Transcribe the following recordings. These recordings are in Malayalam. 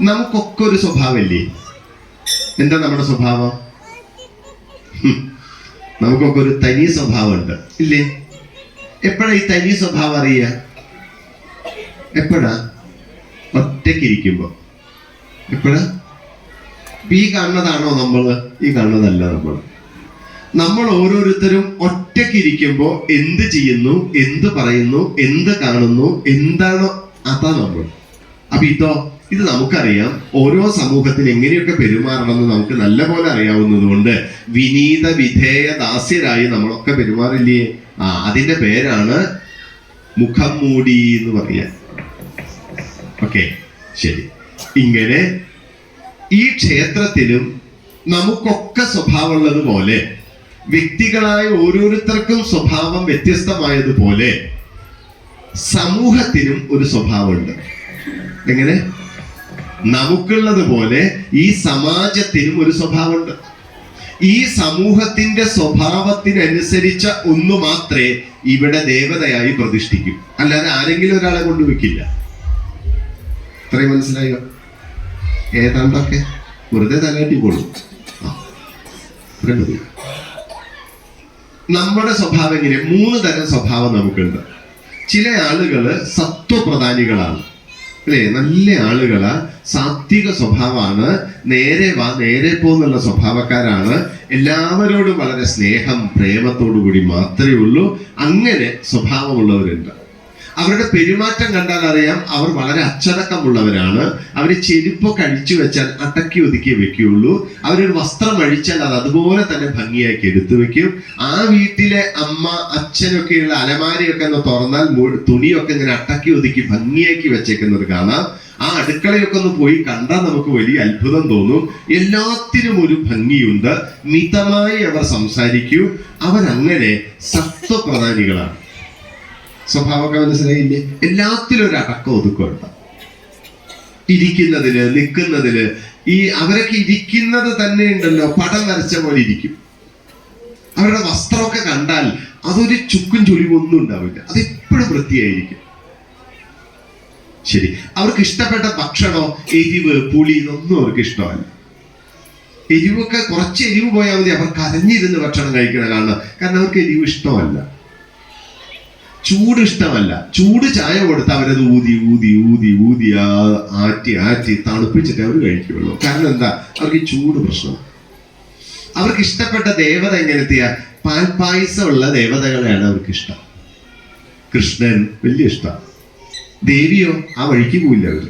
നമുക്കൊക്കെ ഒരു സ്വഭാവമില്ലേ? എന്താ നമ്മുടെ സ്വഭാവം? നമുക്കൊക്കെ ഒരു തനി സ്വഭാവമുണ്ട്. ഇല്ലേ? എപ്പോഴാ ഈ തനി സ്വഭാവം അറിയുക എപ്പോഴാ? ഒറ്റയ്ക്കിരിക്കുമ്പോ എപ്പോഴാ? ഈ കാണുന്നതാണോ നമ്മൾ ഈ കാണുന്നതല്ല നമ്മൾ. നമ്മൾ ഓരോരുത്തരും ഒറ്റയ്ക്കിരിക്കുമ്പോ എന്ത് ചെയ്യുന്നു എന്ത് പറയുന്നു എന്ത് കാണുന്നു എന്താണോ അതാ നമ്മൾ. അപ്പൊ ഇതോ ഇത് നമുക്കറിയാം. ഓരോ സമൂഹത്തിൽ എങ്ങനെയൊക്കെ പെരുമാറണമെന്ന് നമുക്ക് നല്ലപോലെ അറിയാവുന്നതുകൊണ്ട് വിനീത വിധേയ ദാസ്യരായി നമ്മളൊക്കെ പെരുമാറില്ലേ? ആ അതിന്റെ പേരാണ് മുഖം മൂടി എന്ന് പറയാ ഓക്കെ ശരി. ഇങ്ങനെ ഈ ക്ഷേത്രത്തിലും നമുക്കൊക്കെ സ്വഭാവമുള്ളത് പോലെ വ്യക്തികളായ ഓരോരുത്തർക്കും സ്വഭാവം വ്യത്യസ്തമായതുപോലെ സമൂഹത്തിനും ഒരു സ്വഭാവമുണ്ട്. എങ്ങനെ? നമുക്കുള്ളത് പോലെ ഈ സമാജത്തിനും ഒരു സ്വഭാവമുണ്ട്. ഈ സമൂഹത്തിന്റെ സ്വഭാവത്തിനനുസരിച്ച ഒന്ന് മാത്രമേ ഇവിടെ ദേവതയായി പ്രതിഷ്ഠിക്കും. അല്ലാതെ ആരെങ്കിലും ഒരാളെ കൊണ്ടുവെക്കില്ല ഇത്രയും മനസ്സിലായോ? ഏതാണ്ടൊക്കെ വെറുതെ തലകെട്ടിക്കോളൂ. ആ ഇത്രയും നമ്മുടെ സ്വഭാവം എങ്ങനെ മൂന്ന് തരം സ്വഭാവം നമുക്കുണ്ട്. ചില ആളുകൾ സത്വപ്രധാനികളാണ്. അല്ലേ നല്ല ആളുകളാ. സാത്വിക സ്വഭാവമാണ്. നേരെ വാ നേരെ പോന്നുള്ള സ്വഭാവക്കാരാണ്. എല്ലാവരോടും വളരെ സ്നേഹം പ്രേമത്തോടു കൂടി മാത്രമേ ഉള്ളൂ. അങ്ങനെ സ്വഭാവമുള്ളവരുണ്ട്. അവരുടെ പെരുമാറ്റം കണ്ടാൽ അറിയാം അവർ വളരെ അച്ചടക്കമുള്ളവരാണ്. അവർ ചെരുപ്പൊക്കെ അഴിച്ചു വെച്ചാൽ അടക്കി ഒതുക്കി വെക്കുകയുള്ളൂ. അവരൊരു വസ്ത്രം അഴിച്ചാൽ അത് അതുപോലെ തന്നെ ഭംഗിയാക്കി എടുത്തു വെക്കും. ആ വീട്ടിലെ അമ്മ അച്ഛനൊക്കെയുള്ള അലമാരയൊക്കെ ഒന്ന് തുറന്നാൽ തുണിയൊക്കെ ഇങ്ങനെ അട്ടക്കി ഒതുക്കി ഭംഗിയാക്കി വെച്ചേക്കുന്നത് കാണാം. ആ അടുക്കളയൊക്കെ ഒന്ന് പോയി കണ്ടാൽ നമുക്ക് വലിയ അത്ഭുതം തോന്നും. എല്ലാത്തിനും ഒരു ഭംഗിയുണ്ട്. മിതമായി അവർ സംസാരിക്കൂ. അവരങ്ങനെ സത്വപ്രധാനികളാണ്. സ്വഭാവമൊക്കെ മനസ്സിലായില്ലേ എല്ലാത്തിലും ഒരു അടക്കം ഒതുക്കമുണ്ട് ഇരിക്കുന്നതിൽ നിൽക്കുന്നതിൽ ഈ അവരൊക്കെ ഇരിക്കുന്നത് തന്നെ ഉണ്ടല്ലോ പടം വരച്ച പോലെ ഇരിക്കും. അവരുടെ വസ്ത്രമൊക്കെ കണ്ടാൽ അതൊരു ചുക്കും ചുളിവൊന്നും ഉണ്ടാവില്ല. അത് എപ്പോഴും വൃത്തിയായിരിക്കും. ശരി. അവർക്ക് ഇഷ്ടപ്പെട്ട ഭക്ഷണോ എരിവ് പുളി ഇതൊന്നും അവർക്ക് ഇഷ്ടമല്ല. എരിവൊക്കെ കുറച്ച് എരിവ് പോയാൽ മതി. അവർ കരഞ്ഞിരുന്ന് ഭക്ഷണം കഴിക്കണ കാരണം കാരണം അവർക്ക് എരിവ് ഇഷ്ടമല്ല. ചൂട് ഇഷ്ടമല്ല. ചൂട് ചായ കൊടുത്ത് അവരത് ഊതി ഊതി ഊതി ഊതി ആറ്റി ആറ്റി തണുപ്പിച്ചിട്ട് അവർ കഴിക്കുള്ളൂ കാരണം എന്താ? അവർക്ക് ചൂട് പ്രശ്നം. അവർക്ക് ഇഷ്ടപ്പെട്ട ദേവത എങ്ങനത്തെയാ പാൽപായസമുള്ള ദേവതകളെയാണ് അവർക്ക് ഇഷ്ടം. കൃഷ്ണൻ വലിയ ഇഷ്ടം. ദേവിയോ ആ വഴിക്ക് പോയില്ല അവർ.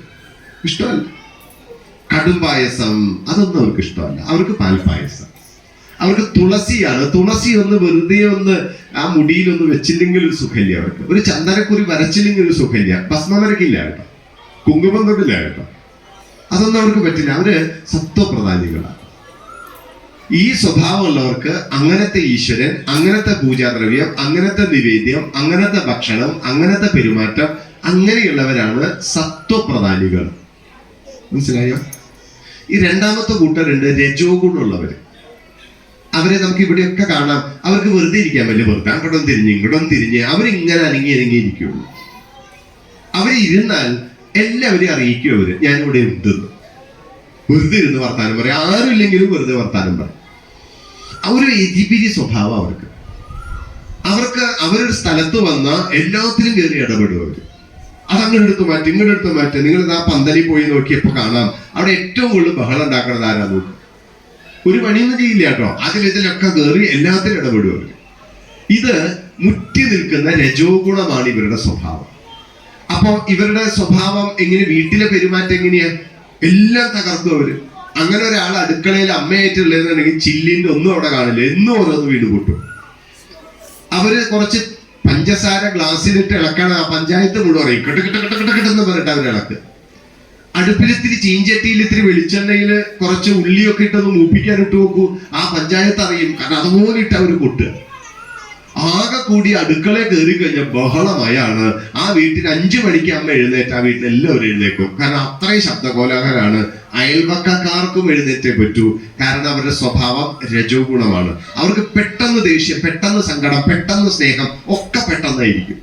ഇഷ്ടമല്ല. കടും പായസം അതൊന്നും അവർക്ക് ഇഷ്ടമല്ല. അവർക്ക് പാൽപ്പായസം അവർക്ക് തുളസിയാണ്. തുളസി ഒന്ന് വെറുതെ ഒന്ന് ആ മുടിയിൽ ഒന്ന് വെച്ചില്ലെങ്കിൽ ഒരു സുഖമില്ല അവർക്ക്. ഒരു ചന്ദനക്കുറി വരച്ചില്ലെങ്കിൽ ഒരു സുഖമില്ല. ഭസ്മം വരക്കില്ല കേട്ടോ കുങ്കുമം തൊട്ടില്ല കേട്ടോ അതൊന്നും അവർക്ക് പറ്റില്ല. അവർ സത്വപ്രധാനികളാണ്. ഈ സ്വഭാവമുള്ളവർക്ക് അങ്ങനത്തെ ഈശ്വരൻ അങ്ങനത്തെ പൂജാദ്രവ്യം അങ്ങനത്തെ നിവേദ്യം അങ്ങനത്തെ ഭക്ഷണം അങ്ങനത്തെ പെരുമാറ്റം അങ്ങനെയുള്ളവരാണ് സത്വപ്രധാനികൾ. മനസ്സിലായോ? ഈ രണ്ടാമത്തെ കൂട്ടരുണ്ട് രജോ ഗുണമുള്ളവര് അവരെ നമുക്ക് ഇവിടെയൊക്കെ കാണാം. അവർക്ക് വെറുതെ ഇരിക്കാൻ പറ്റില്ല. വെറുതെ അങ്ങോട്ടും തിരിഞ്ഞ് ഇങ്ങോട്ടും തിരിഞ്ഞ് അവരിങ്ങനെ അനങ്ങി അനങ്ങി ഇരിക്കുള്ളൂ. അവരിരുന്നാൽ എല്ലാവരെയും അറിയിക്കും അവർ. ഇവിടെ ഉണ്ടെന്ന് വെറുതെ ഇരുന്ന് വർത്താനം പറയും. ആരും ഇല്ലെങ്കിലും വെറുതെ വർത്താനം പറയും. ഒരു എതിപിരി സ്വഭാവം അവർക്ക്. അവർക്ക് അവരൊരു സ്ഥലത്ത് വന്ന എല്ലാത്തിലും കയറി ഇടപെടും അവർ. അതങ്ങനെ എടുത്ത് മാറ്റി ഇങ്ങോട്ട് മാറ്റി. നിങ്ങൾ ആ പന്തലിൽ പോയി നോക്കിയപ്പോ കാണാം. അവിടെ ഏറ്റവും കൂടുതൽ ബഹളം ഉണ്ടാക്കണത് ആരാ നോക്കും. ഒരു പണിയൊന്നും ചെയ്യില്ല കേട്ടോ. അതിൽ ഇതിലൊക്കെ കയറി എല്ലാത്തിലും ഇടപെടും ഇത് മുറ്റി നിൽക്കുന്ന രജോ ഗുണമാണ് ഇവരുടെ സ്വഭാവം. അപ്പോൾ ഇവരുടെ സ്വഭാവം എങ്ങനെ വീട്ടിലെ പെരുമാറ്റം എങ്ങനെയാ? എല്ലാം തകർക്കും അവർ. അങ്ങനെ ഒരാൾ അടുക്കളയിൽ അമ്മയായിട്ടുള്ളതെന്നുണ്ടെങ്കിൽ ചില്ലിന്റെ ഒന്നും അവിടെ കാണില്ല. എന്നും ഓരോന്ന് വീട് കൂട്ടും അവർ കുറച്ച് പഞ്ചസാര ഗ്ലാസ്സിലിട്ട് ഇളക്കണം. ആ പഞ്ചായത്ത് മുഴുവൻ പറയും കിട്ട കിട്ട കിട്ട കിട്ട കിട്ടെന്ന് പറഞ്ഞിട്ട് അവർ അടുപ്പിൽ ഇത്തിരി ചീഞ്ചട്ടിയിൽ ഇത്തിരി വെളിച്ചെണ്ണയിൽ കുറച്ച് ഉള്ളിയൊക്കെ ഇട്ടൊന്ന് മൂപ്പിക്കാൻ ഇട്ട് നോക്കൂ. ആ പഞ്ചായത്ത് അറിയും. കാരണം അതുപോലെ ഇട്ട് അവർ കൊട്ടുക ആകെ കൂടി അടുക്കളയിൽ കയറി കഴിഞ്ഞ ബഹളമയാണ്. ആ വീട്ടിൽ അഞ്ചു മണിക്ക് അമ്മ എഴുന്നേറ്റ് ആ വീട്ടിൽ എല്ലാവരും എഴുന്നേക്കും കാരണം അത്രയും ശബ്ദകോലാഹലാണ് അയൽവക്കക്കാർക്കും എഴുന്നേറ്റേ പറ്റൂ. കാരണം അവരുടെ സ്വഭാവം രജോ ഗുണമാണ് അവർക്ക് പെട്ടെന്ന് ദേഷ്യം പെട്ടെന്ന് സങ്കടം പെട്ടെന്ന് സ്നേഹം ഒക്കെ പെട്ടെന്നായിരിക്കും.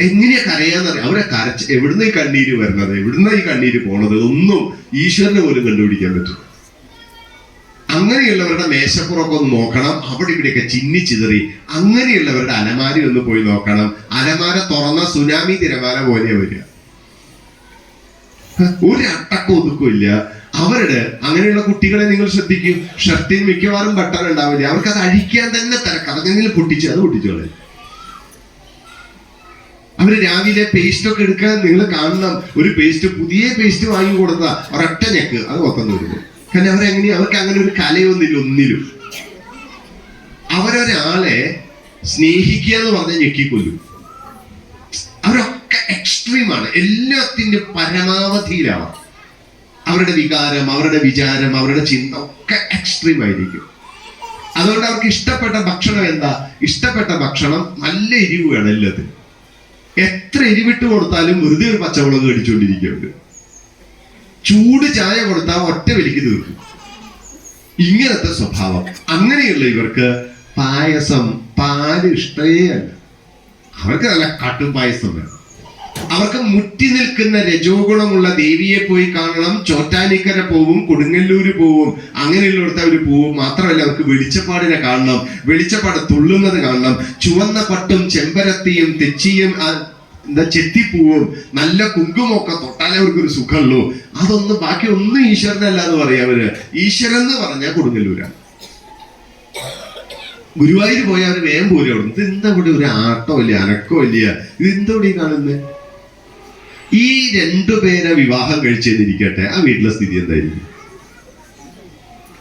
എങ്ങനെയാ കരയാന്നറിയാം അവരെ കരച്ച് എവിടുന്ന ഈ കണ്ണീര് വരുന്നത്? എവിടുന്ന ഈ കണ്ണീര് പോണത്? ഒന്നും ഈശ്വരനെ പോലും കണ്ടുപിടിക്കാൻ പറ്റും അങ്ങനെയുള്ളവരുടെ മേശപ്പുറമൊക്കെ ഒന്ന് നോക്കണം. അവിടെ ഇവിടെയൊക്കെ ചിന്നി ചിതറി. അങ്ങനെയുള്ളവരുടെ അലമാരി ഒന്ന് പോയി നോക്കണം. അലമാര തുറന്ന സുനാമി തിരമാല പോലെ വരിക. ഒരു അട്ടക്കം ഒതുക്കില്ല അവരുടെ അങ്ങനെയുള്ള കുട്ടികളെ നിങ്ങൾ ശ്രദ്ധിക്കും. ഷർട്ടിന് മിക്കവാറും ബട്ടൺ ഉണ്ടാവില്ല? അവർക്ക് അത് അഴിക്കാൻ തന്നെ തിരക്ക്. അതെങ്കിലും പൊട്ടിച്ച് അത് പൊട്ടിച്ചോളെ. അവർ രാവിലെ പേസ്റ്റ് ഒക്കെ എടുക്കാൻ നിങ്ങൾ കാണണം ഒരു പേസ്റ്റ് പുതിയ പേസ്റ്റ് വാങ്ങി കൊടുത്ത ഒരൊറ്റ ഞെക്ക് അത് മൊത്തം വരുന്നു കാരണം അവരെങ്ങനെ അവർക്ക് അങ്ങനെ ഒരു കലയൊന്നില്ല ഒന്നിലും. അവരൊരാളെ സ്നേഹിക്കുക എന്ന് പറഞ്ഞാൽ ഞെക്കിക്കൊല്ലും അവരൊക്കെ എക്സ്ട്രീമാണ് എല്ലാത്തിന്റെ പരമാവധിയിലാണ്. അവരുടെ വികാരം അവരുടെ വിചാരം അവരുടെ ചിന്ത ഒക്കെ എക്സ്ട്രീം ആയിരിക്കും. അതുകൊണ്ട് അവർക്ക് ഇഷ്ടപ്പെട്ട ഭക്ഷണം എന്താ? ഇഷ്ടപ്പെട്ട ഭക്ഷണം നല്ല എരിവ് വേണം എല്ലാത്തിനും. എത്ര എരിവിട്ട് കൊടുത്താലും വെറുതെ ഒരു പച്ചമുളക് കടിച്ചുകൊണ്ടിരിക്കുന്നുണ്ട് ചൂട് ചായ കൊടുത്താൽ ഒറ്റ വലിക്ക് തീർക്കും. ഇങ്ങനത്തെ സ്വഭാവം. അങ്ങനെയുള്ള ഇവർക്ക് പായസം പാൽ ഇഷ്ടേ അല്ല. അവർക്ക് നല്ല കട്ടും പായസം വേണം. അവർക്ക് മുറ്റി നിൽക്കുന്ന രജോഗുണമുള്ള ദേവിയെ പോയി കാണണം ചോറ്റാനിക്കര പോവും കൊടുങ്ങല്ലൂര് പോവും അങ്ങനെയുള്ളിടത്ത് അവർ പോവും. മാത്രമല്ല അവർക്ക് വെളിച്ചപ്പാടിനെ കാണണം വെളിച്ചപ്പാട് തുള്ളുന്നത് കാണണം. ചുവന്ന പട്ടും ചെമ്പരത്തിയും തെച്ചിയും എന്താ ചെത്തിപ്പൂവും നല്ല കുങ്കുമൊക്കെ തൊട്ടാലേ അവർക്ക് ഒരു സുഖമുള്ളൂ. അതൊന്നും ബാക്കി ഒന്നും ഈശ്വരനല്ല എന്ന് പറയാ അവർ. ഈശ്വരൻ എന്ന് പറഞ്ഞാൽ കൊടുങ്ങല്ലൂരാണ് ഗുരുവായൂർ പോയാൽ വേഗം പോരും അവിടെ. ഇത് എന്താ ഇവിടെ ഒരു ആട്ടോ ഇല്ല അനക്കോ ഇല്ല? ഇത് എന്താ ഇവിടെ കാണുന്നത് ഈ രണ്ടുപേരെ വിവാഹം കഴിച്ചെന്നിരിക്കട്ടെ. ആ വീട്ടിലെ സ്ഥിതി എന്തായിരിക്കും?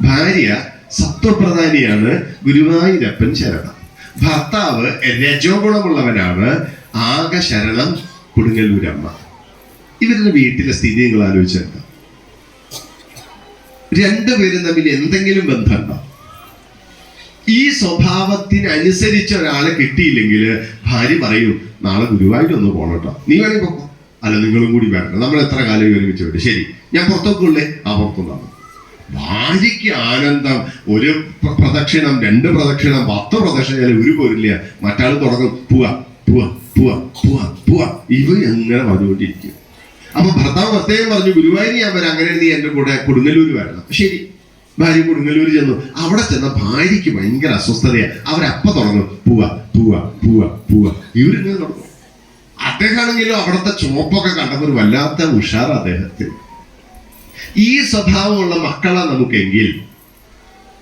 ഭാര്യ സത്വപ്രധാനിയാണ് ഗുരുവായൂരപ്പൻ ശരണം. ഭർത്താവ് രജോഗുണമുള്ളവനാണ്. ആകെ ശരണം കൊടുങ്ങല്ലൂരമ്മ. ഇവരുടെ വീട്ടിലെ സ്ഥിതി നിങ്ങൾ ആലോചിച്ചെന്താ രണ്ടുപേരും തമ്മിൽ എന്തെങ്കിലും ബന്ധമുണ്ടോ? ഈ സ്വഭാവത്തിനനുസരിച്ച് ഒരാളെ കിട്ടിയില്ലെങ്കിൽ ഭാര്യ പറയും നാളെ ഗുരുവായൂരൊന്ന് പോണട്ടോ നീ വേണമെങ്കിൽ അല്ല നിങ്ങളും കൂടി വരണം. നമ്മൾ എത്ര കാലം ഒരുമിച്ച് വരും? ശരി ഞാൻ പുറത്തൊക്കെ ആ പുറത്തുനിന്നാണ് ഭാര്യയ്ക്ക് ആനന്ദം ഒരു പ്രദക്ഷിണം രണ്ട് പ്രദക്ഷിണം പത്ത് പ്രദക്ഷിണം ഒരു പോരില്ല. മറ്റാൾ തുടങ്ങും പോവാ പോവാ പോവാ പോവാ പോവാ. ഇവ എങ്ങനെ പറഞ്ഞുകൊണ്ടിരിക്കും? അപ്പൊ ഭർത്താവ് പ്രത്യേകം പറഞ്ഞു ഗുരുവായൂർ ഞാൻ വരാം അങ്ങനെ നീ എന്റെ കൂടെ കൊടുങ്ങല്ലൂർ വരണം. ശരി ഭാര്യ കൊടുങ്ങല്ലൂർ ചെന്നു. അവിടെ ചെന്ന ഭാര്യയ്ക്ക് ഭയങ്കര അസ്വസ്ഥതയാണ് അവരപ്പ തുടങ്ങും പോവാ പോവാ പോവാ പോവാ. ഇവരിങ്ങനെ തുടങ്ങും? അദ്ദേഹമാണെങ്കിലും അവിടുത്തെ ചുമപ്പൊക്കെ കണ്ടപ്പോൾ ഒരു വല്ലാത്ത ഉഷാർ അദ്ദേഹത്തിന്. ഈ സ്വഭാവമുള്ള മക്കളെ നമുക്കെങ്കിൽ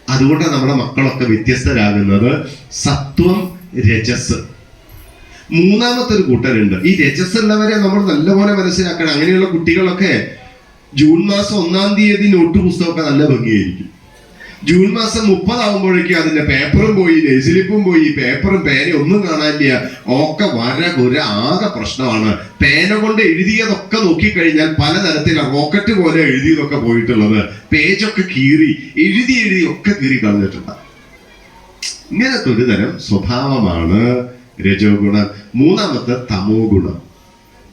അതുകൊണ്ട് നമ്മുടെ മക്കളൊക്കെ വ്യത്യസ്തരാകുന്നത് സത്വം രജസ്. മൂന്നാമത്തെ ഒരു കൂട്ടരുണ്ട്. ഈ രജസ് ഉള്ളവരെ നമ്മൾ നല്ലപോലെ മനസ്സിലാക്കണം. അങ്ങനെയുള്ള കുട്ടികളൊക്കെ ജൂൺ മാസം ഒന്നാം തീയതി നോട്ട് പുസ്തകമൊക്കെ നല്ല ഭംഗിയായിരിക്കും. ജൂൺ മാസം മുപ്പതാവുമ്പോഴേക്കും അതിന്റെ പേപ്പറും പോയി നെസിലിപ്പും പോയി പേപ്പറും പേനയും ഒന്നും കാണാനില്ല. ഒക്കെ വര കുര ആകെ പ്രശ്നമാണ്. പേന കൊണ്ട് എഴുതിയതൊക്കെ നോക്കിക്കഴിഞ്ഞാൽ പലതരത്തിലാണ് റോക്കറ്റ് പോലെ എഴുതിയതൊക്കെ പോയിട്ടുള്ളത്. പേജൊക്കെ കീറി എഴുതി എഴുതി ഒക്കെ കീറി കളഞ്ഞിട്ടുണ്ട്. ഇങ്ങനത്തെ ഒരു തരം സ്വഭാവമാണ് രജോ ഗുണം മൂന്നാമത്തെ തമോ ഗുണം.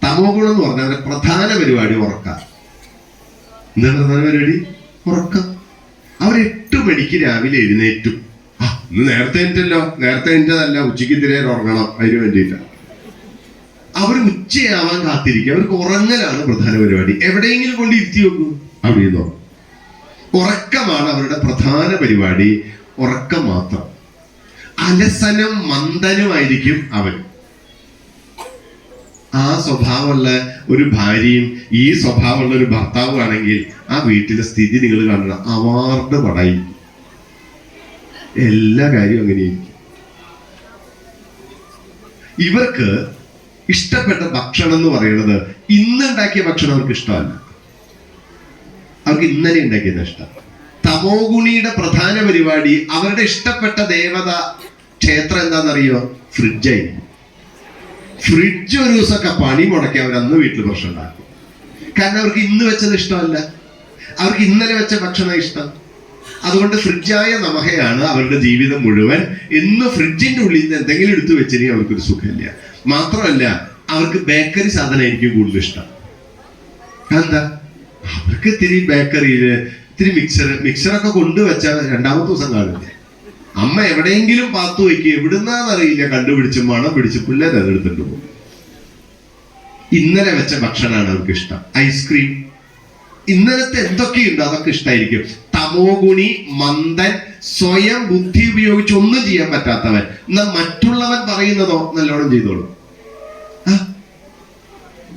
തമോ ഗുണം എന്ന് പറഞ്ഞാൽ പ്രധാന പരിപാടി ഉറക്കാം. എന്താണ് പ്രധാന പരിപാടി? ഉറക്കം. മണിക്ക് രാവിലെ എഴുന്നേറ്റു. ഇന്ന് നേരത്തെ എഴുന്നല്ലോ നേരത്തെ എഴുന്നതല്ല ഉച്ചയ്ക്ക് തിരെ ഉറങ്ങണം. അതിന് വേണ്ടിയില്ല അവർ ഉച്ചയാവാൻ കാത്തിരിക്കുക. അവർക്ക് ഉറങ്ങലാണ് പ്രധാന പരിപാടി. എവിടെയെങ്കിലും കൊണ്ട് ഇരുത്തി വെക്കും. അവിടെ നിന്നോ ഉറക്കമാണ് അവരുടെ പ്രധാന പരിപാടി. ഉറക്കം മാത്രം. അലസനം മന്ദനുമായിരിക്കും അവൻ ആ സ്വഭാവമുള്ള ഒരു ഭാര്യയും ഈ സ്വഭാവമുള്ള ഒരു ഭർത്താവും ആണെങ്കിൽ ആ വീട്ടിലെ സ്ഥിതി നിങ്ങൾ കാണണം. അവാർഡ് പടയും. എല്ലാ കാര്യവും അങ്ങനെയായിരിക്കും ഇവർക്ക് ഇഷ്ടപ്പെട്ട ഭക്ഷണം എന്ന് പറയുന്നത് ഇന്ന് ഉണ്ടാക്കിയ ഭക്ഷണം അവർക്ക് ഇഷ്ടമല്ല. അവർക്ക് ഇന്നലെ ഉണ്ടാക്കിയത് ഇഷ്ടം. തമോ ഗുണിയുടെ പ്രധാന പരിപാടി അവരുടെ ഇഷ്ടപ്പെട്ട ദേവത ക്ഷേത്രം എന്താണെന്നറിയോ? ഫ്രിഡ്ജായിരിക്കും ഫ്രിഡ്ജ് ഒരു ദിവസമൊക്കെ പണി മുടക്കി അവർ അന്ന് വീട്ടിൽ പ്രശ്നം ഉണ്ടാക്കും. കാരണം അവർക്ക് ഇന്ന് വെച്ചത് ഇഷ്ടമല്ല. അവർക്ക് ഇന്നലെ വെച്ച ഭക്ഷണം ഇഷ്ടം. അതുകൊണ്ട് ഫ്രിഡ്ജായ നമഹയാണ് അവരുടെ ജീവിതം മുഴുവൻ. എന്ന് ഫ്രിഡ്ജിന്റെ ഉള്ളിൽ നിന്ന് എന്തെങ്കിലും എടുത്തു വെച്ചില്ലെങ്കിൽ അവർക്കൊരു സുഖമില്ല. മാത്രമല്ല അവർക്ക് ബേക്കറി സാധനമായിരിക്കും കൂടുതൽ ഇഷ്ടം. എന്താ അവർക്ക് ഇത്തിരി ബേക്കറിയിൽ ഇത്തിരി മിക്സർ മിക്സറൊക്കെ കൊണ്ടുവച്ചാൽ രണ്ടാമത്തെ ദിവസം കാണില്ല അമ്മ എവിടെയെങ്കിലും പാത്തു വയ്ക്കുക എവിടുന്നാന്നറിയില്ല. കണ്ടുപിടിച്ച് മണം പിടിച്ച് പിള്ളേർ അത് എടുത്തിട്ട് പോകും. ഇന്നലെ വെച്ച ഭക്ഷണമാണ് അവർക്ക് ഇഷ്ടം. ഐസ്ക്രീം. ഇന്നലത്തെ എന്തൊക്കെയുണ്ട് അതൊക്കെ ഇഷ്ടമായിരിക്കും തമോ ഗുണി മന്ദൻ സ്വയം ബുദ്ധി ഉപയോഗിച്ച് ഒന്നും ചെയ്യാൻ പറ്റാത്തവൻ. എന്നാൽ മറ്റുള്ളവൻ പറയുന്നതോ നല്ലോണം ചെയ്തോളൂ.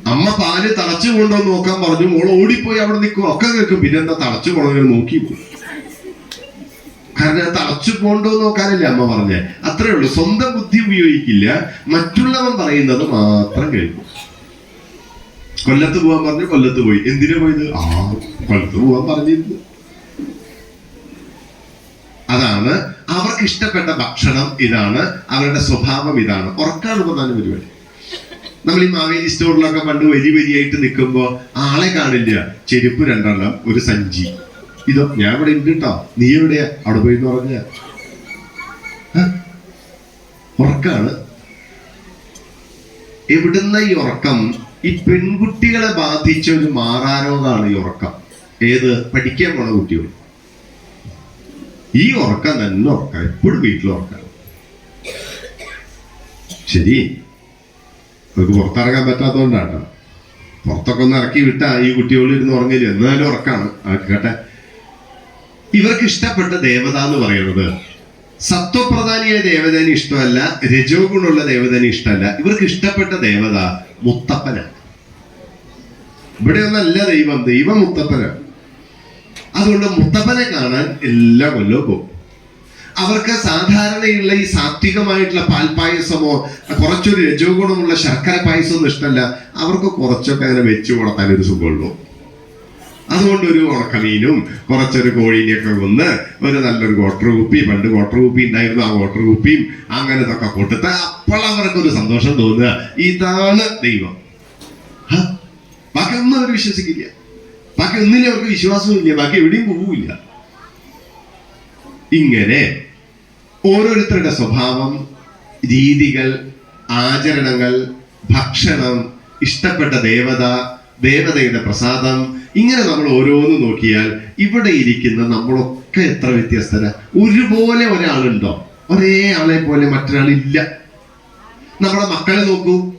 അമ്മ പാൽ തളച്ചു കൊണ്ടുവന്ന് നോക്കാൻ പറഞ്ഞു. മോൾ ഓടിപ്പോയി അവിടെ നിൽക്കും ഒക്കെ നിൽക്കും പിന്നെ എന്താ തളച്ചു പോണെങ്കിൽ നോക്കി പോകും കാരണം തളച്ചു പോണ്ടോ നോക്കാനല്ലേ അമ്മ പറഞ്ഞേ. അത്രേ ഉള്ളൂ. സ്വന്തം ബുദ്ധി ഉപയോഗിക്കില്ല. മറ്റുള്ളവൻ പറയുന്നത് മാത്രം കേൾക്കും. കൊല്ലത്ത് പോവാൻ പറഞ്ഞു കൊല്ലത്ത് പോയി. എന്തിനാ പോയത്? ആ കൊല്ലത്ത് പോവാൻ പറഞ്ഞിരുന്നു. അതാണ് അവർക്ക് ഇഷ്ടപ്പെട്ട ഭക്ഷണം ഇതാണ് അവരുടെ സ്വഭാവം ഇതാണ്. ഉറക്കാണ് പ്രധാന പരിപാടി. നമ്മൾ ഈ മാവേലി സ്റ്റോറിലൊക്കെ പണ്ട് വരി വരിയായിട്ട് നിൽക്കുമ്പോ ആളെ കാണില്ല. ചെരുപ്പ് രണ്ടെണ്ണം ഒരു സഞ്ചി. ഇതോ ഞാൻ ഇവിടെ ഉണ്ട് കേട്ടോ നീ എവിടെയാ? അവിടെ പോയി എന്ന് പറഞ്ഞ ഉറക്കാണ്. എവിടുന്ന ഈ ഉറക്കം ഈ പെൺകുട്ടികളെ ബാധിച്ച ഒരു മാറാരോഗമാണ് ഈ ഉറക്കം. ഏത്? പഠിക്കാൻ പോണ കുട്ടികൾ. ഈ ഉറക്കം തന്നെ ഉറക്കം എപ്പോഴും വീട്ടിൽ ശരി. അവർക്ക് പുറത്തിറങ്ങാൻ പറ്റാത്തതുകൊണ്ടാണ് പുറത്തൊക്കെ ഒന്ന് ഇറക്കി വിട്ടാ ഈ കുട്ടികൾ ഇരുന്ന് ഉറങ്ങില്ല. എന്നാലും ഉറക്കാണ്. ആക്കട്ടെ ഇവർക്ക് ഇഷ്ടപ്പെട്ട ദേവത എന്ന് പറയുന്നത് സത്വപ്രധാനിയായ ദേവതേനെ ഇഷ്ടമല്ല രജോ ഗുണമുള്ള ദേവതേനെ ഇഷ്ടമല്ല. ഇവർക്ക് ഇഷ്ടപ്പെട്ട ദേവത മുത്തപ്പനാണ്. ഇവിടെ ഒന്നല്ല ദൈവം ദൈവം മുത്തപ്പനാണ്. അതുകൊണ്ട് മുത്തപ്പനെ കാണാൻ എല്ലാ കൊല്ലവും പോകും. അവർക്ക് സാധാരണയുള്ള ഈ സാത്വികമായിട്ടുള്ള പാൽപ്പായസമോ കുറച്ചൊരു രജോ ഗുണമുള്ള ശർക്കര പായസമൊന്നും ഇഷ്ടമല്ല. അവർക്ക് കുറച്ചൊക്കെ അങ്ങനെ വെച്ചു കൊടുത്താൻ ഒരു സുഖമുള്ളൂ. അതുകൊണ്ട് ഒരു ഉറക്കമീനും കുറച്ചൊരു കോഴീനെയൊക്കെ കൊന്ന് ഒരു നല്ലൊരു കോട്ടർ കുപ്പി പണ്ട് കോട്ടർ കുപ്പി ഉണ്ടായിരുന്നു ആ കോട്ടർ കുപ്പിയും അങ്ങനെ ഇതൊക്കെ കൊടുത്ത് അപ്പോൾ ഒരു സന്തോഷം തോന്നുക. ഇതാണ് ദൈവം? ബാക്കി ഒന്നും അവർ വിശ്വസിക്കില്ല. ബാക്കി ഒന്നിനും അവർക്ക് വിശ്വാസമില്ല ബാക്കി എവിടെയും പോവില്ല ഇങ്ങനെ ഓരോരുത്തരുടെ സ്വഭാവം രീതികൾ ആചരണങ്ങൾ ഭക്ഷണം ഇഷ്ടപ്പെട്ട ദേവത ദേവതയുടെ പ്രസാദം ഇങ്ങനെ നമ്മൾ ഓരോന്ന് നോക്കിയാൽ ഇവിടെ ഇരിക്കുന്ന നമ്മളൊക്കെ എത്ര വ്യത്യസ്തര. ഒരുപോലെ ഒരാളുണ്ടോ? ഒരേ ആളെ പോലെ മറ്റൊരാളില്ല. നമ്മുടെ മക്കളെ നോക്കൂ.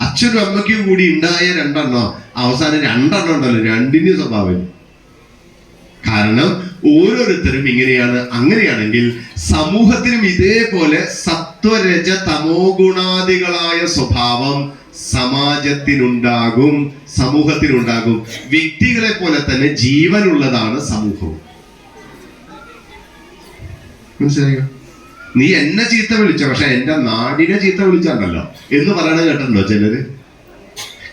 അച്ഛനും അമ്മയ്ക്കും കൂടി ഉണ്ടായ രണ്ടെണ്ണോ? അവസാനം രണ്ടെണ്ണം ഉണ്ടല്ലോ. രണ്ടിന്റെ സ്വഭാവം. കാരണം ഓരോരുത്തരും ഇങ്ങനെയാണ്. അങ്ങനെയാണെങ്കിൽ സമൂഹത്തിനും ഇതേപോലെ സത്വരജ തമോ ഗുണാദികളായ സ്വഭാവം സമാജത്തിനുണ്ടാകും സമൂഹത്തിനുണ്ടാകും. വ്യക്തികളെ പോലെ തന്നെ ജീവനുള്ളതാണ് സമൂഹവും മനസ്സിലായോ? നീ എന്നെ ചീത്ത വിളിച്ച പക്ഷെ എന്റെ നാടിനെ ചീത്ത വിളിച്ചാണ്ടല്ലോ. എന്ന് പറയണത് കേട്ടിട്ടുണ്ടോ ചിലര്?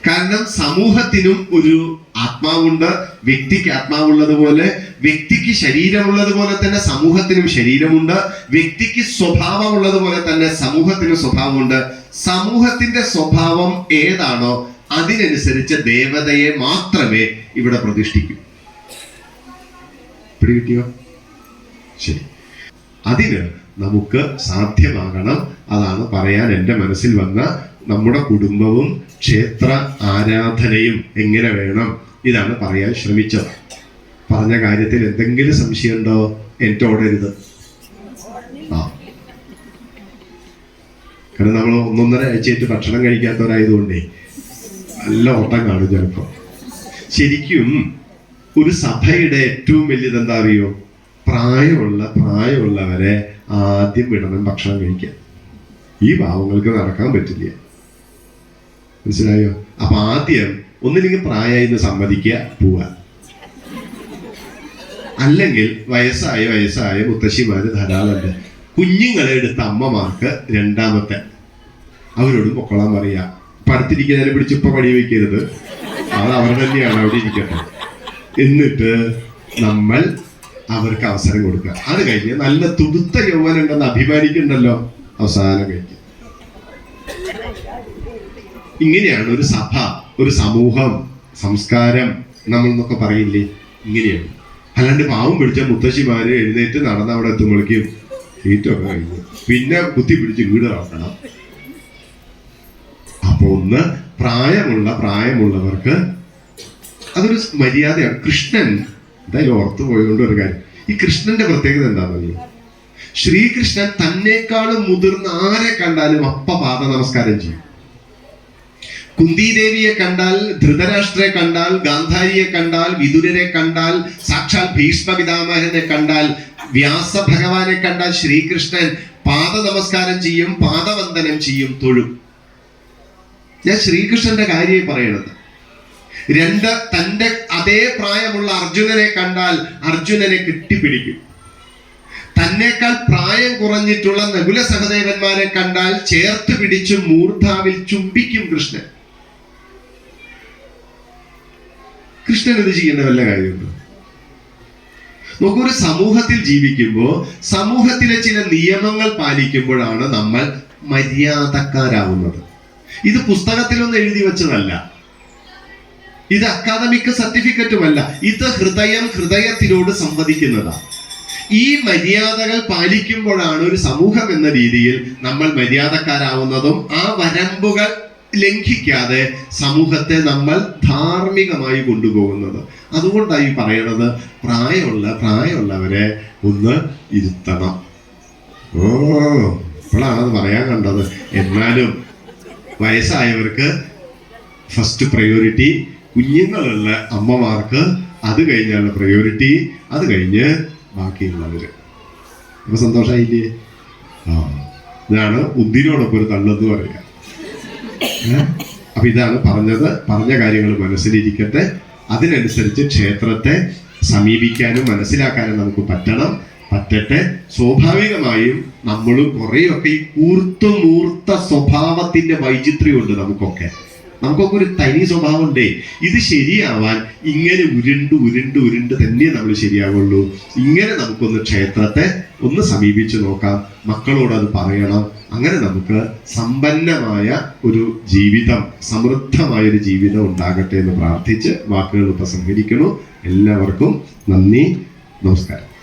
കാരണം സമൂഹത്തിനും ഒരു ആത്മാവുണ്ട് വ്യക്തിക്ക് ആത്മാവുള്ളതുപോലെ വ്യക്തിക്ക് ശരീരമുള്ളത് പോലെ തന്നെ സമൂഹത്തിനും ശരീരമുണ്ട് വ്യക്തിക്ക് സ്വഭാവമുള്ളത് പോലെ തന്നെ സമൂഹത്തിനും സ്വഭാവമുണ്ട്. സമൂഹത്തിന്റെ സ്വഭാവം ഏതാണോ അതിനനുസരിച്ച് ദേവതയെ മാത്രമേ ഇവിടെ പ്രതിഷ്ഠിക്കൂ. പിടികിട്ടിയോ? ശരി. അതിന് നമുക്ക് സാധ്യമാകണം അതാണ് പറയാൻ എന്റെ മനസ്സിൽ വന്ന നമ്മുടെ കുടുംബവും ക്ഷേത്ര ആരാധനയും എങ്ങനെ വേണം? ഇതാണ് പറയാൻ ശ്രമിച്ചത്. പറഞ്ഞ കാര്യത്തിൽ എന്തെങ്കിലും സംശയമുണ്ടോ? എന്നോടരുത് ആ. കാരണം നമ്മൾ ഒന്നൊന്നര ആഴ്ചയായിട്ട് ഭക്ഷണം കഴിക്കാത്തവരായതുകൊണ്ടേ നല്ല ഓട്ടം കാണും ചിലപ്പോ. ശരിക്കും ഒരു സഭയുടെ ഏറ്റവും വലിയത് എന്താ അറിയോ? പ്രായമുള്ള പ്രായമുള്ളവരെ ആദ്യം വിടണം ഭക്ഷണം കഴിക്കാൻ. ഈ പാവങ്ങൾക്ക് നടക്കാൻ പറ്റില്ല. മനസ്സിലായോ? അപ്പൊ ആദ്യം ഒന്നില്ലെങ്കിൽ പ്രായമായി എന്ന് സമ്മതിക്കുക പോവാ അല്ലെങ്കിൽ വയസ്സായ വയസ്സായ മുത്തശ്ശിമാര് ധാരാളമുണ്ട്. കുഞ്ഞുങ്ങളെ എടുത്ത അമ്മമാർക്ക് രണ്ടാമത്തെ. അവരോട് പൊക്കോളാൻ പറയാ. പടുത്തിരിക്കുന്നതിനെ പിടിച്ച് ഇപ്പൊ പണി വയ്ക്കരുത്. അത് അവർ തന്നെയാണ് അവിടെ ഇരിക്കട്ടെ എന്നിട്ട് നമ്മൾ അവർക്ക് അവസരം കൊടുക്കുക. അത് കഴിഞ്ഞ് നല്ല തുടുത്ത യൗവനം ഉണ്ടെന്ന് അഭിമാനിക്കുന്നുണ്ടല്ലോ അവസാനം കഴിക്കും. ഇങ്ങനെയാണ് ഒരു സഭ. ഒരു സമൂഹം സംസ്കാരം നമ്മൾ എന്നൊക്കെ പറയില്ലേ? ഇങ്ങനെയാണ്. അല്ലാണ്ട് പാവം പിടിച്ച മുത്തശ്ശിമാര് എഴുന്നേറ്റ് നടന്ന് അവിടെ എത്തുമ്പോഴേക്കും സീറ്റൊക്കെ കഴിഞ്ഞു. പിന്നെ കുത്തി പിടിച്ച് വീട് നടക്കണം അപ്പൊ ഒന്ന് പ്രായമുള്ള പ്രായമുള്ളവർക്ക് അതൊരു മര്യാദയാണ്. കൃഷ്ണൻ എന്തായാലും ഓർത്തു പോയതുകൊണ്ട് ഒരു കാര്യം. ഈ കൃഷ്ണന്റെ പ്രത്യേകത എന്താണെന്നറിയോ? ശ്രീകൃഷ്ണൻ തന്നെക്കാളും മുതിർന്ന ആരെ കണ്ടാലും അപ്പ പാദ നമസ്കാരം ചെയ്യും. കുന്തിദേവിയെ കണ്ടാൽ ധൃതരാഷ്ട്രയെ കണ്ടാൽ ഗാന്ധാരിയെ കണ്ടാൽ വിദുരരെ കണ്ടാൽ സാക്ഷാൽ ഭീഷ്മ പിതാമഹനെ കണ്ടാൽ വ്യാസ ഭഗവാനെ കണ്ടാൽ ശ്രീകൃഷ്ണൻ പാദ നമസ്കാരം ചെയ്യും പാദവന്ദനം ചെയ്യും തൊഴും. ഞാൻ ശ്രീകൃഷ്ണന്റെ കാര്യം പറയണത്. രണ്ട് തന്റെ അതേ പ്രായമുള്ള അർജുനനെ കണ്ടാൽ അർജുനനെ കെട്ടിപ്പിടിക്കും. തന്നെക്കാൾ പ്രായം കുറഞ്ഞിട്ടുള്ള നകുല സഹദേവന്മാരെ കണ്ടാൽ ചേർത്ത് പിടിച്ചും മൂർധാവിൽ ചുംബിക്കും കൃഷ്ണൻ. കൃഷ്ണൻ ഇത് ചെയ്യുന്ന വല്ല കാര്യമുണ്ടോ? നമുക്കൊരു സമൂഹത്തിൽ ജീവിക്കുമ്പോൾ സമൂഹത്തിലെ ചില നിയമങ്ങൾ പാലിക്കുമ്പോഴാണ് നമ്മൾ മര്യാദക്കാരാവുന്നത്. ഇത് പുസ്തകത്തിലൊന്നും എഴുതി വെച്ചതല്ല. ഇത് അക്കാദമിക് സർട്ടിഫിക്കറ്റുമല്ല. ഇത് ഹൃദയം ഹൃദയത്തിനോട് സംവദിക്കുന്നതാണ് ഈ മര്യാദകൾ പാലിക്കുമ്പോഴാണ് ഒരു സമൂഹം എന്ന രീതിയിൽ നമ്മൾ മര്യാദക്കാരാവുന്നതും ആ വരമ്പുകൾ ലംഘിക്കാതെ സമൂഹത്തെ നമ്മൾ ധാർമ്മികമായി കൊണ്ടുപോകുന്നത്. അതുകൊണ്ടായി പറയണത് പ്രായമുള്ള പ്രായമുള്ളവരെ ഒന്ന് ഇരുത്തണം. ഓ ഇപ്പോഴാണത് പറയാൻ കണ്ടത്. എന്നാലും വയസ്സായവർക്ക് ഫസ്റ്റ് പ്രയോറിറ്റി കുഞ്ഞുങ്ങളുള്ള അമ്മമാർക്ക് അത് കഴിഞ്ഞുള്ള പ്രയോറിറ്റി അത് കഴിഞ്ഞ് ബാക്കിയുള്ളവര്. അപ്പൊ സന്തോഷമായില്ലേ ആ ഇതാണ് ഉന്തിനോടൊപ്പം ഒരു തള്ളെന്ന് പറയുക? അപ്പൊ ഇതാണ് പറഞ്ഞത്. പറഞ്ഞ കാര്യങ്ങൾ മനസ്സിലിരിക്കട്ടെ. അതിനനുസരിച്ച് ക്ഷേത്രത്തെ സമീപിക്കാനും മനസ്സിലാക്കാനും നമുക്ക് പറ്റണം പറ്റട്ടെ. സ്വാഭാവികമായും നമ്മളും കുറെയൊക്കെ ഈ കൂർത്തു മൂർത്ത സ്വഭാവത്തിന്റെ വൈചിത്ര്യമുണ്ട് നമുക്കൊക്കെ. നമുക്കൊക്കെ ഒരു തനി സ്വഭാവം ഉണ്ടേ ഇത് ശരിയാവാൻ ഇങ്ങനെ ഉരുണ്ട് ഉരുണ്ട് ഉരുണ്ട് തന്നെ നമ്മൾ ശരിയാവുള്ളൂ. ഇങ്ങനെ നമുക്കൊന്ന് ക്ഷേത്രത്തെ ഒന്ന് സമീപിച്ചു നോക്കാം. മക്കളോട് അത് പറയണം. അങ്ങനെ നമുക്ക് സമ്പന്നമായ ഒരു ജീവിതം സമൃദ്ധമായ ഒരു ജീവിതം ഉണ്ടാകട്ടെ എന്ന് പ്രാർത്ഥിച്ച് വാക്കുകൾ ഉപസംഹരിക്കുന്നു. എല്ലാവർക്കും നന്ദി. നമസ്കാരം.